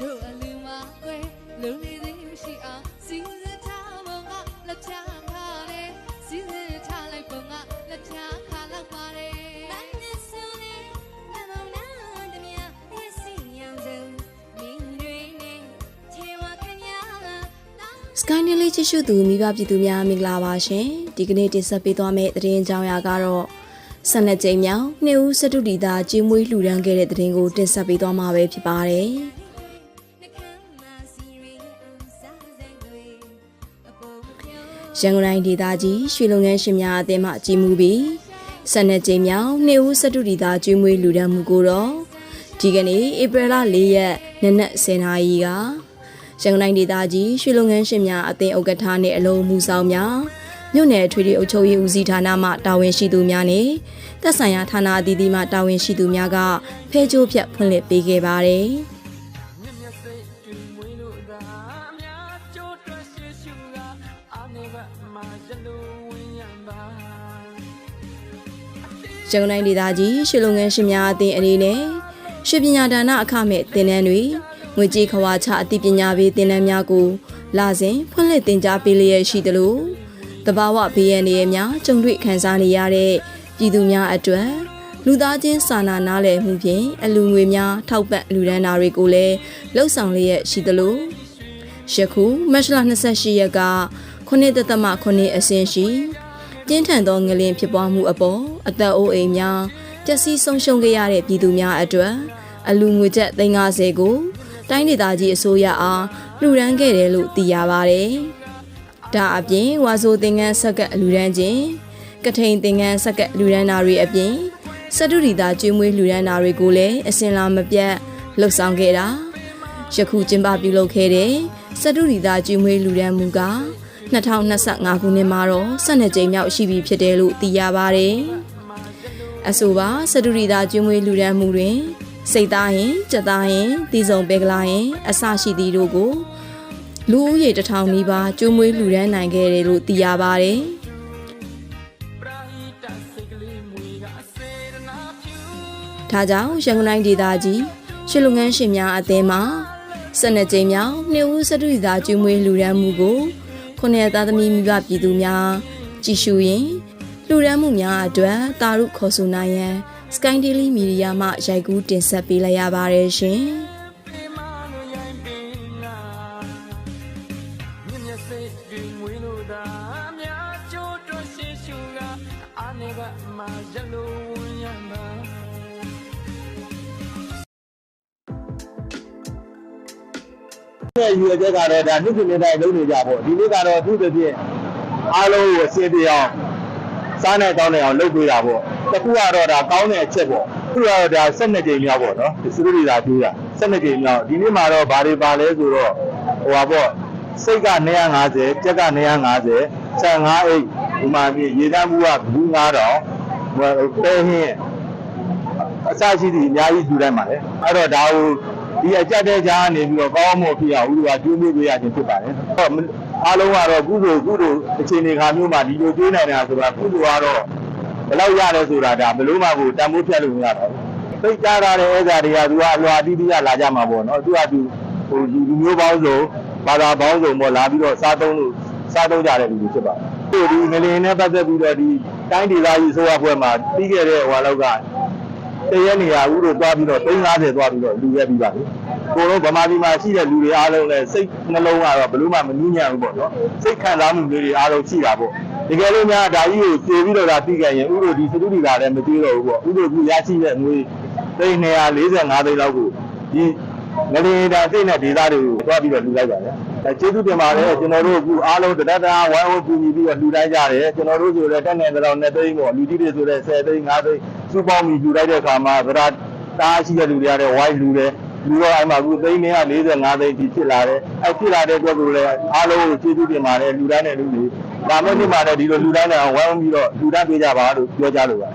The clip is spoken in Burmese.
တို့အလူမကွယ်လူလေးသေးမရှိအောင်စီစဉ်ထားပုံကလက်ချခါတယ်စီစဉ်ထားလိုက်ပုံကလက်ချခါလောက်ပါတယ်စကိုင်းနယ်လေးချစ်ရှုသူမိဘပြည်သူများမင်္ဂလာပါရှင်ဒီကနေ့တင်ဆက်ပေးသွားမယ့်သတင်းကြောင်းရာကတော့ဆက်လက်ကြိမ်မြောင်နှစ်ဦးစတုဒီတာကျင်းမွေးလှူဒန်းခဲ့တဲ့သတင်းကိုတင်ဆက်ပေးသွားမှာပဲဖြစ်ပါတယ် ရန်ကုန်တိုင်းဒေသကြီးရွှေလုံငန်းရှင်များအသင်းမှကြီးမှုပြီးဆက်လက်ကြိမ်မြောင်နှစ်ဦးစတုဒီတာကျင်းမွေးလှူဒန်းမှုကိုတော့ဒီကနေ့ဧပြီလ၄ရက်နနက်10:00နာရီကရန်ကုန်တိုင်းဒေသကြီးရွှေလုံငန်းရှင်များအသင်းဥက္ကဋ္ဌနှင့်အလုံးမှုဆောင်များမြို့နယ်ထွေထွေအုပ်ချုပ်ရေးဦးစီးဌာနမှတာဝန်ရှိသူများနဲ့သက်ဆိုင်ရာဌာနအသီးသီးမှတာဝန်ရှိသူများကဖဲကြိုးဖြတ်ဖွင့်လှစ်ပေးခဲ့ပါတယ်။ နေဘမှာရလို့ဝင်ရပါရန်ကုန်တိုင်းဒေသကြီးရွှေလုံငန်းရှင်များအသင်းအနေနဲ့ရွှေပညာဒါနအခမဲ့သင်တန်းတွေငွေကြေးခွာချအသိပညာပေးသင်တန်းများကိုလာစဉ်ဖွင့်လှစ်သင်ကြားပေးလျက်ရှိသလိုတဘာဝဘေးရန်တွေများကြုံတွေ့ခံစားနေရတဲ့ပြည်သူများအတွက်လူသားချင်းစာနာနားလည်မှုဖြင့်အလူငွေများထောက်ပံ့လူဒန်းတာတွေကိုလည်းလှုပ်ဆောင်လျက်ရှိသလိုယခုမတ်လ28ရက်က 9တသမ9အဆင့်ရှိပြင်းထန်သောငလင်ဖြစ်ပွားမှုအပေါ်အသက်အိုးအိမ်များပျက်စီးဆုံးရှုံးခဲ့ရတဲ့ပြည်သူများအတွက်အလူငွေကျပ်350ကိုတိုင်းဒေသကြီးအစိုးရအားလှူဒန်းခဲ့တယ်လို့သိရပါတယ်။ဒါအပြင်ဝါဆိုသင်္ကန်းဆက်ကပ်လှူဒန်းခြင်းကထိန်သင်္ကန်းဆက်ကပ်လှူဒန်းတာတွေအပြင်စတုဒီတာကျွေးမွေးလှူဒန်းတာတွေကိုလည်းအစင်လာမပြတ်လှုပ်ဆောင်ခဲ့တာယခုကျင်းပပြုလုပ်ခဲ့တဲ့စတုဒီတာကျွေးမွေးလှူဒန်းမှုက 2025ခုနှစ်မှာတော့12ကြိမ်မြောက်ရှိပြီဖြစ်တယ်လို့သိရပါတယ်။အဆိုပါစတုရီတာကျွေးမွေးလူဒန်းမှုတွင် စိတ်သားရင်ကြက်သားရင်တီစုံပဲကလာရင် အစရှိသည်တို့ကိုလူဦးရေတစ်ထောင်နီးပါးကျွေးမွေးလူဒန်းနိုင်ခဲ့တယ်လို့သိရပါတယ်။ပရာဟိတစိတ်ကလေးမွေကစေရနာဖြူဒါကြောင့်ရန်ကုန်တိုင်းဒေသကြီးရှစ်လုံငန်းရှင်များအသင်းမှ12ကြိမ်မြောက်နှစ်ဦးစတုရီတာကျွေးမွေးလူဒန်းမှုကို ခုနှစ်သားသမီးမိဘပြည်သူများကြည်ရှုရင်လူဒန်းမှုများအတွက်တာရုခေါ်ဆိုနိုင်ရန် Sky Daily Media မှရိုက်ကူးတင်ဆက်ပေးလိုက်ရပါတယ်ရှင်ဒီမလို့ရိုင်းပင်လာမြင့်မြတ်စိတ်ကျွေမွေးလို့သာအများကျိုးတွက်ရှိရှုကအာနေဘမှာရလို့ဝင်ရပါ ရဲ့ယူရချက်ကတော့ဒါနှစ်စဉ်နှစ်တိုင်းလုပ်နေကြပေါ့ဒီနေ့ကတော့သူ့တစ်ပြည့်အားလုံးကိုအစင်းပြအောင်စားနေကောင်းနေအောင်လုပ်ပေးတာပေါ့တခုကတော့ဒါကောင်းတဲ့အချက်ပေါ့သူကတော့ဒါ12ကြိမ်မြောက်ပေါ့နော်ဒီစတူဒီတာတူးတာ12ကြိမ်မြောက်ဒီနေ့မှာတော့ဘာတွေပါလဲဆိုတော့ဟိုပါပေါ့စိတ်က250ကြက်က250ဆန်5အိတ်ဒီမှာမြေရေတန်းမှုကဘူး9000ဟိုပဲဟင်းအစရှိသည့်အများကြီးယူတိုင်းပါလေအဲ့တော့ဒါကို ဒီအကြက်တဲ့ကြားကနေပြီးတော့ကောင်းမှုဖြစ်အောင်ဦးကကျွေးမွေးပေးရခြင်းဖြစ်ပါတယ်ဟောအားလုံးကတော့ကုသိုလ်ကုသိုလ်အခြေအနေခါမျိုးမှာဒီလိုကျွေးနိုင်တာဆိုတာကုသိုလ်ကတော့ဘယ်လောက်ရတယ်ဆိုတာဒါဘယ်လို့မှကိုတန်ဖိုးဖြတ်လို့မရတော့ဘူးသိကြရတဲ့အဲ့ဒါတွေကသူကအလွာတီးတီးရလာကြမှာပေါ့နော်သူကသူဟိုလူမျိုးပေါင်းစုံဘာသာပေါင်းစုံပေါ့လာပြီးတော့စားသုံးလို့စားသုံးကြတဲ့လူတွေဖြစ်ပါတယ်ဒီငလင်နဲ့ပတ်သက်ပြီးတော့ဒီတိုင်းဒေသကြီးဆိုရဖွဲ့မှာပြီးခဲ့တဲ့ဟိုလောက်ကတရက်နေရာဦးတို့သွားပြီးတော့350သွားပြီးတော့လူရက်ပြီးပါလေ ကိုတော့ဗမာပြည်မှာရှိတဲ့လူတွေအားလုံးလည်းစိတ်နှလုံးကတော့ဘလို့မှမနှူးညံ့ဘူးပေါ့နော်စိတ်ခံစားမှုတွေအားလုံးရှိတာပေါ့တကယ်လို့များဒါကြီးကိုကျေပြီးတော့ဒါသိကြရင်ဦးတို့ဒီစတူဒီလာလည်းမပြေတော့ဘူးပေါ့ဦးတို့ကရရှိတဲ့ငွေ345သိန်းလောက်ကိုဒီငလင်တာသိတဲ့ဒေသတွေကိုသွားပြီးတော့လူလိုက်ပါလေအဲကျေးဇူးတင်ပါတယ်ကျွန်တော်တို့အခုအားလုံးတဒတဝိုင်းဝန်းပူညီပြီးတော့လူတိုင်းကြတယ်ကျွန်တော်တို့ဆိုလည်းတက်နေတဲ့တော့2သိန်းပေါ့လူကြီးတွေဆိုလည်း10သိန်း5သိန်းစုပေါင်းပြီးလူလိုက်တဲ့အခါမှာဗရာတားရှိတဲ့လူတွေရတယ်ဝိုင်းလူတယ် လူတော့အဲ့မှာအခုသိန်း945သိန်းဒီဖြစ်လာတယ်အဲ့ဖြစ်လာတဲ့အတွက်ကိုလည်းအားလုံးကိုကျေးဇူးတင်ပါတယ်လူတိုင်းနဲ့လူတွေဒါမဲ့နေ့မှာလည်းဒီလိုလူတိုင်းနဲ့ဝိုင်းပြီးတော့လူတိုင်းပေးကြပါလို့ပြောကြလို့ပါ